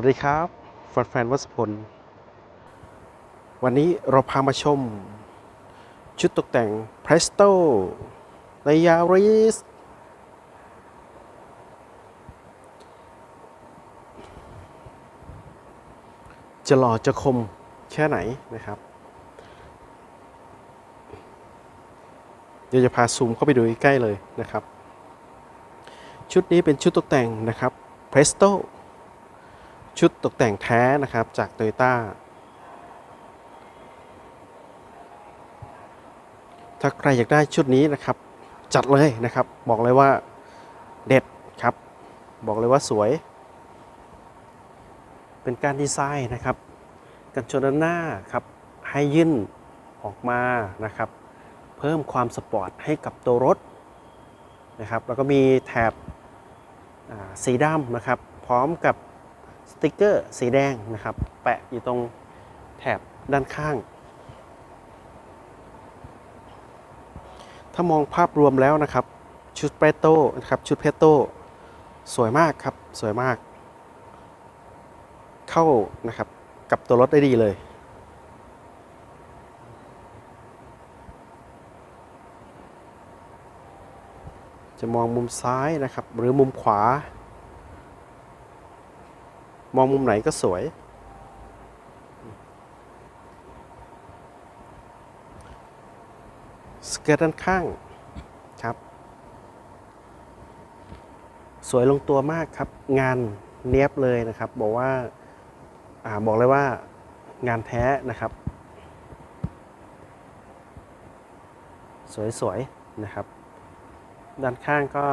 สวัสดีครับแฟนๆวัสพล วันนี้เราพามาชม ชุดตกแต่ง Presto ในยาริสจะหล่อจะคมแค่ไหนนะครับ เดี๋ยวจะพาซูมเข้าไปดูใกล้เลยนะครับ ชุดนี้เป็นชุดตกแต่งนะครับ Presto ชุดตกแต่งแท้นะครับจาก Toyota ถ้าใครอยากได้ชุดนี้นะครับ จัดเลยนะครับ บอกเลยว่าเด็ดครับ บอกเลยว่าสวย เป็นการดีไซน์นะครับ กันชนด้านหน้าครับ ให้ยื่นออกมานะครับ เพิ่มความสปอร์ตให้กับตัวรถนะครับ แล้วก็มีแถบสีดำนะครับ พร้อมกับ สติกเกอร์สีแดงนะครับ แปะอยู่ตรงแถบด้านข้าง ถ้ามองภาพรวมแล้วนะครับ ชุดเพรโต้นะครับชุดเพโต้สวยมากครับ สวยมาก เข้านะครับกับตัวรถได้ดีเลยจะมองมุมซ้ายนะครับ หรือมุมขวา มองมุมไหนก็สวย สเกิร์ตด้านข้างครับ สวยลงตัวมากครับ งานเนียบเลยนะครับ บอกว่าอาบอกเลยว่างานแท้นะครับ สวยๆนะครับ ด้านข้างก็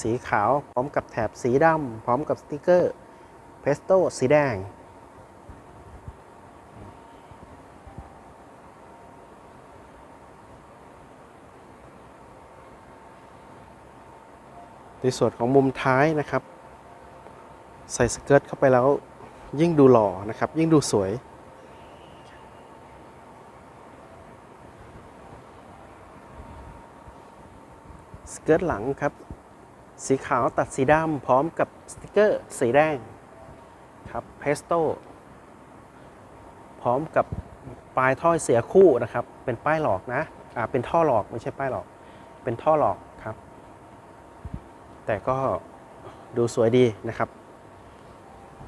สีขาวพร้อมกับแถบสีดำพร้อมกับสติกเกอร์ เพสโต้สีแดง ในส่วนของมุมท้ายนะครับ ใส่สเกิร์ตเข้าไปแล้วยิ่งดูหล่อนะครับ ยิ่งดูสวยสเกิร์ตหลังครับ สีขาวตัดสีดำพร้อมกับสติกเกอร์สีแดง ครับเพสโต้พร้อมกับปลายท่อเสียคู่นะครับ เป็นป้ายหลอกนะอ่าเป็นท่อหลอกไม่ใช่ป้ายหลอก เป็นท่อหลอกครับ แต่ก็ดูสวยดีนะครับ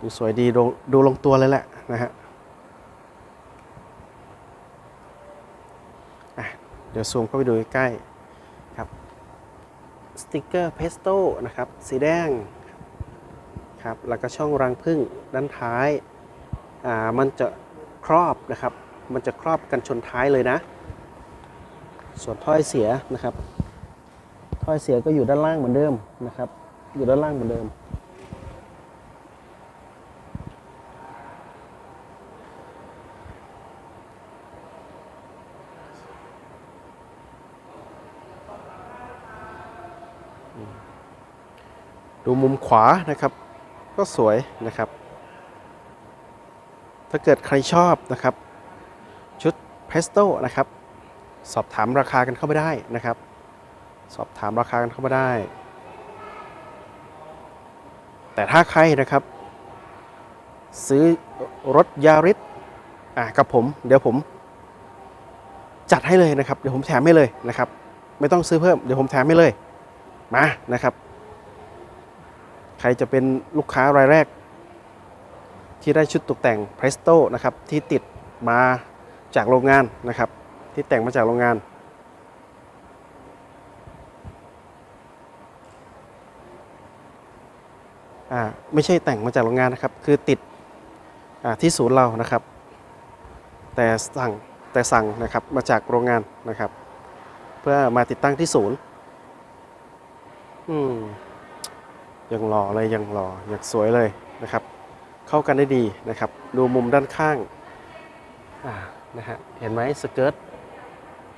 ดูสวยดีดูดูลงตัวเลยแหละนะฮะอะเดี๋ยวซูมเข้าไปดูใกล้ๆครับสติกเกอร์เพสโต้นะครับ สีแดงครับแล้วก็ช่องรังพึ่ง ด้านท้ายอ่ามันจะครอบนะครับ มันจะครอบกันชนท้ายเลยนะ ส่วนถ้อยเสียนะครับ ถ้อยเสียก็อยู่ด้านล่างเหมือนเดิมนะครับ อยู่ด้านล่างเหมือนเดิม ดูมุมขวานะครับ ก็สวยนะครับ ถ้าเกิดใครชอบนะครับ ชุดเพสโต้นะครับ สอบถามราคากันเข้าไปได้นะครับ สอบถามราคากันเข้ามาได้ แต่ถ้าใครนะครับ ซื้อรถยาริสอะกับผม เดี๋ยวผม จัดให้เลยนะครับ เดี๋ยวผมแถมให้เลยนะครับ ไม่ต้องซื้อเพิ่มเดี๋ยวผมแถมให้เลยมานะครับ ใครจะเป็นลูกค้ารายแรก ที่ได้ชุดตกแต่ง Presto นะครับที่ติดมาจากโรงงานนะครับ ที่แต่งมาจากโรงงานอ่าไม่ใช่แต่งมาจากโรงงานนะครับ คือติดอ่าที่ศูนย์เรานะครับ แต่สั่งแต่สั่งนะครับมาจากโรงงานนะครับ เพื่อมาติดตั้งที่ศูนย์อืมยังหล่อเลยยังหล่อยังสวยเลยนะครับ เข้ากันได้ดีนะครับ ดูมุมด้านข้างนะฮะเห็นไหมสเกิร์ต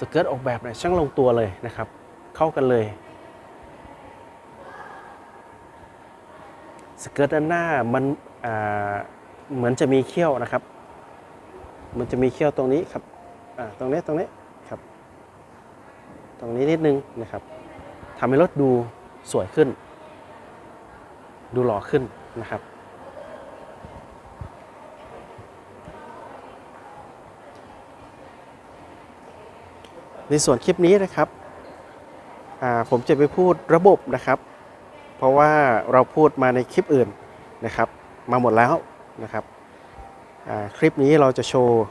สเกิร์ตออกแบบเนี่ยช่างลงตัวเลยนะครับ เข้ากันเลยสเกิร์ตด้านหน้ามันอ่าเหมือนจะมีเขี้ยวนะครับ มันจะมีเขี้ยวตรงนี้ครับอ่าตรงนี้ตรงนี้ครับ ตรงนี้นิดนึงนะครับทำให้รถดูสวยขึ้น ดูหล่อขึ้นนะครับ ในส่วนคลิปนี้นะครับผมจะไปพูดระบบนะครับ เพราะว่าเราพูดมาในคลิปอื่นนะครับ มาหมดแล้วนะครับคลิปนี้เราจะโชว์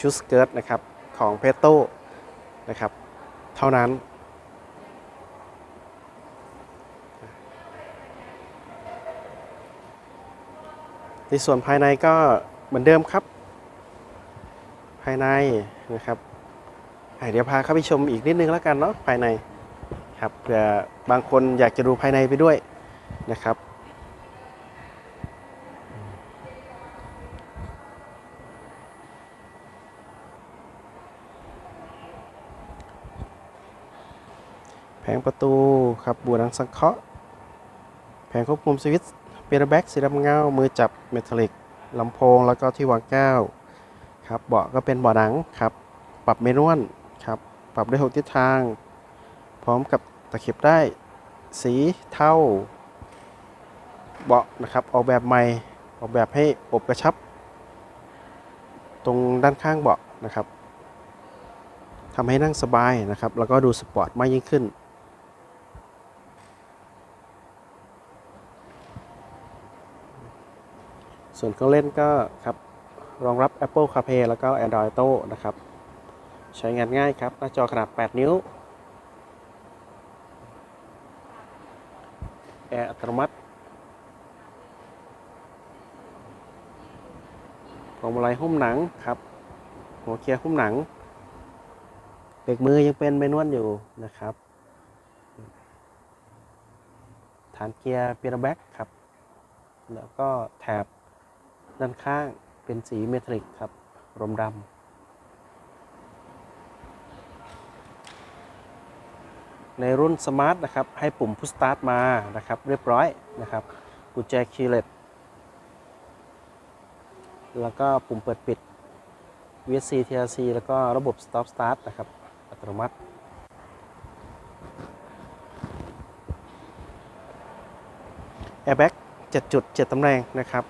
ชุดสเกิร์ตนะครับของเพโตนะครับ เท่านั้นในส่วนภายในก็เหมือนเดิมครับ ภายในนะครับ เดี๋ยวพาเข้าไปชมอีกนิดนึงแล้วกันเนาะภายในครับเผื่อบางคนอยากจะดูภายในไปด้วยนะครับ แผงประตูครับบัวหนังสังเคราะห์แผงควบคุมสวิตช์เปียร์แบ็กสีดำเงา มือจับเมทัลลิกลำโพงแล้วก็ที่วางแก้วครับเบาะก็เป็นเบาะหนังครับ ปรับเมนวล ปรับได้หกทิศทาง พร้อมกับตะเข็บได้ สีเทาเบาะนะครับ ออกแบบใหม่ ออกแบบให้อบกระชับ ตรงด้านข้างเบาะนะครับทำให้นั่งสบายนะครับ แล้วก็ดูสปอร์ตมากยิ่งขึ้นส่วนเครื่องเล่นก็ครับรองรับ Apple CarPlay แล้วก็ Android Auto นะครับ ใช้งานง่ายครับ หน้าจอขนาด 8 นิ้ว แอร์อัตโนมัติพวงมาลัยหุ้มหนังครับ หัวเกียร์หุ้มหนังเบรกมือยังเป็นเมนวลอยู่นะครับ ฐานเกียร์เปียร์แบ็กครับ แล้วก็แถบด้านข้างเป็นสีเมทัลลิกครับ รมดำ ในรุ่นสมาร์ทนะครับให้ปุ่มพุชสตาร์ทมานะครับเรียบร้อยนะครับกุญแจคีย์เลสแล้วก็ปุ่มเปิดปิด VSC TRC แล้วก็ระบบ Stop Start นะครับ อัตโนมัติ Airbag 7จุด7ตำแหน่งนะครับ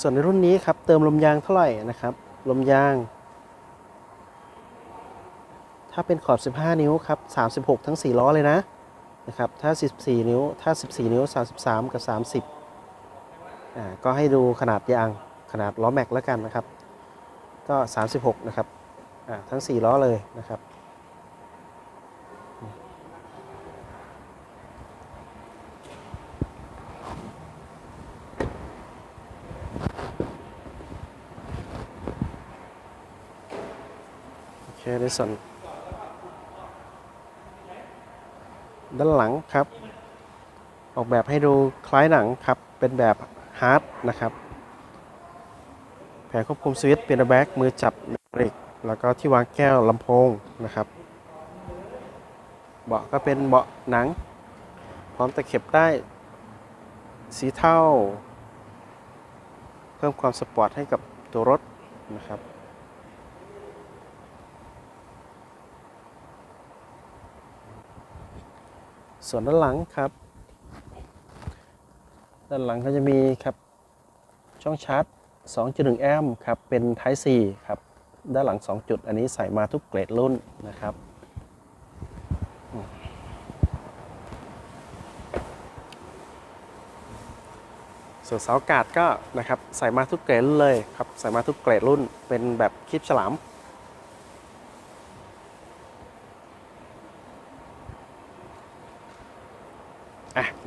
ส่วนในรุ่นนี้ครับ เติมลมยางเท่าไหร่นะครับ ลมยาง ถ้าเป็นขอบ 15 นิ้วครับ36 ทั้ง 4 ล้อเลยนะนะครับ ถ้า 14 นิ้ว ถ้า 14 นิ้ว 33 กับ 30อ่าก็ให้ดูขนาดยางขนาดล้อแม็กแล้วกันนะครับ ก็ 36 นะครับอ่าทั้ง 4 ล้อเลยนะครับโอเคในส่วน ด้านหลังครับ ออกแบบให้ดูคล้ายหนังครับ เป็นแบบฮาร์ดนะครับ แผงควบคุมสวิตช์เปียโนแบ็กมือจับเมทริกแล้วก็ที่วางแก้วลำโพงนะครับ เบาะก็เป็นเบาะหนัง พร้อมตะเข็บได้สีเทาเพิ่มความสปอร์ตให้กับตัวรถนะครับ ส่วนด้านหลังครับ ด้านหลังก็จะมีครับช่องชาร์จ 2.1 แอมป์ครับ เป็น Type C ครับ ด้านหลัง 2 จุด อันนี้ใส่มาทุกเกรดรุ่นนะครับ ส่วนเสาอากาศก็นะครับใส่มาทุกเกรดเลยครับ ใส่มาทุกเกรดรุ่น เป็นแบบคลิปฉลาม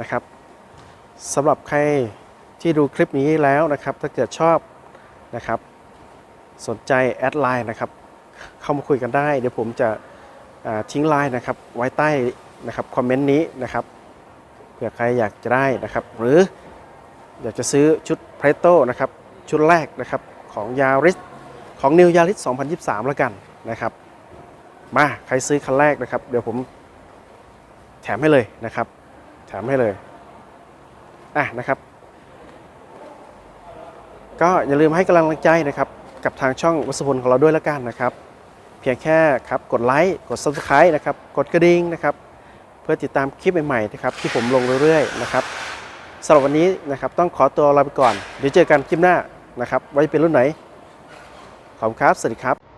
นะครับสำหรับใครที่ดูคลิปนี้แล้วนะครับ ถ้าเกิดชอบนะครับ สนใจแอดไลน์นะครับ เข้ามาคุยกันได้ เดี๋ยวผมจะทิ้งไลน์นะครับ ไว้ใต้นะครับคอมเมนต์นี้นะครับเผื่อใครอยากจะได้นะครับ หรืออยากจะซื้อชุดเพรโตนะครับ ชุดแรกนะครับของยาริสของนิวยาริส2023 แล้วกันนะครับ มาใครซื้อคันแรกนะครับ เดี๋ยวผมแถมให้เลยนะครับ แถมให้เลยอะนะครับ ก็อย่าลืมให้กำลังใจนะครับ กับทางช่องวัสพลของเราด้วยแล้วกันนะครับ เพียงแค่ครับกดไลค์กด subscribe นะครับ กดกระดิ่งนะครับ เพื่อติดตามคลิปใหม่ๆนะครับ ที่ผมลงเรื่อยๆนะครับสำหรับวันนี้นะครับต้องขอตัวลาไปก่อน เดี๋ยวเจอกันคลิปหน้านะครับ ไว้เป็นรุ่นไหนขขอบคุณครับ สวัสดีครับ